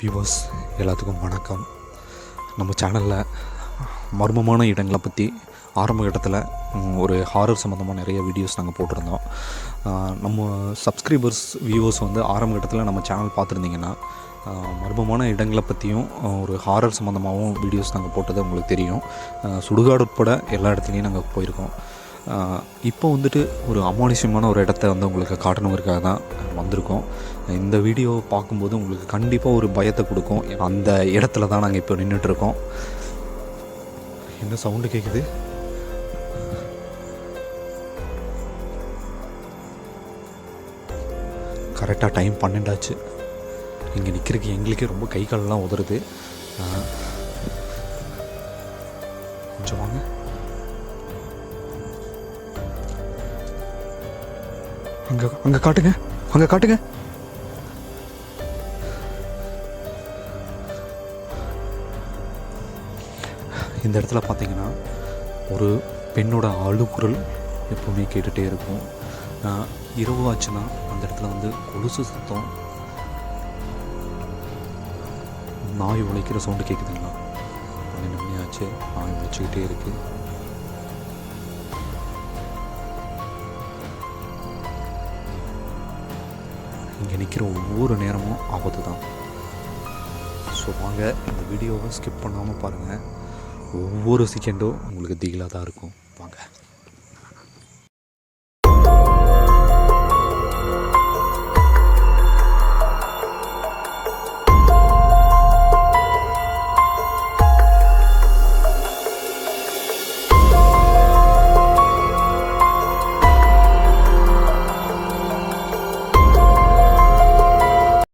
Viewers எல்லாத்துக்கும் வணக்கம். நம்ம சேனலில் மர்மமான இடங்களை பற்றி ஆரம்ப இடத்துல ஒரு ஹாரர் சம்மந்தமாக நிறைய வீடியோஸ் நாங்கள் போட்டிருந்தோம். நம்ம சப்ஸ்கிரைபர்ஸ் வியூவர்ஸ் வந்து ஆரம்ப இடத்துல நம்ம சேனல் பார்த்துருந்தீங்கன்னா மர்மமான இடங்களை பற்றியும் ஒரு ஹாரர் சம்மந்தமாகவும் வீடியோஸ் நாங்கள் போட்டது உங்களுக்கு தெரியும். சுடுகாடு உட்பட எல்லா இடத்துலையும் நாங்கள் போயிருக்கோம். இப்போ வந்துட்டு ஒரு அமானுஷ்யமான ஒரு இடத்த வந்து உங்களுக்கு காட்டணுங்கிறதுக்காக தான் வந்திருக்கோம். இந்த வீடியோ பார்க்கும்போது உங்களுக்கு கண்டிப்பாக ஒரு பயத்தை கொடுக்கும். அந்த இடத்துல தான் நாங்கள் இப்போ நின்றுட்டுருக்கோம் என்ன சவுண்டு கேட்குது கரெக்டாக டைம் பன்னெண்டாச்சு. இங்கே நிற்கிறதுக்கு எங்களுக்கே ரொம்ப கை காலெல்லாம் உதறுது. கொஞ்சம் வாங்க. அங்கே அங்கே காட்டுங்க. அங்கே காட்டுங்க. இந்த இடத்துல பார்த்தீங்கன்னா ஒரு பெண்ணோட அழுகுரல் எப்பவுமே கேட்டுகிட்டே இருக்கும். இரவு ஆச்சுன்னா அந்த இடத்துல வந்து கொலுசு சத்தம் நாய் உழைக்கிற சவுண்டு கேட்குதுங்களா பன்னெண்டு மணி ஆச்சு நாய் உழைச்சிக்கிட்டே இருக்குது இங்கே நிற்கிற ஒவ்வொரு நேரமும் ஆபத்து தான் ஸோ வாங்க இந்த வீடியோவை ஸ்கிப் பண்ணாமல் பாருங்கள் ஒவ்வொரு செகண்டும் உங்களுக்கு திகிலாக தான் இருக்கும். வாங்க.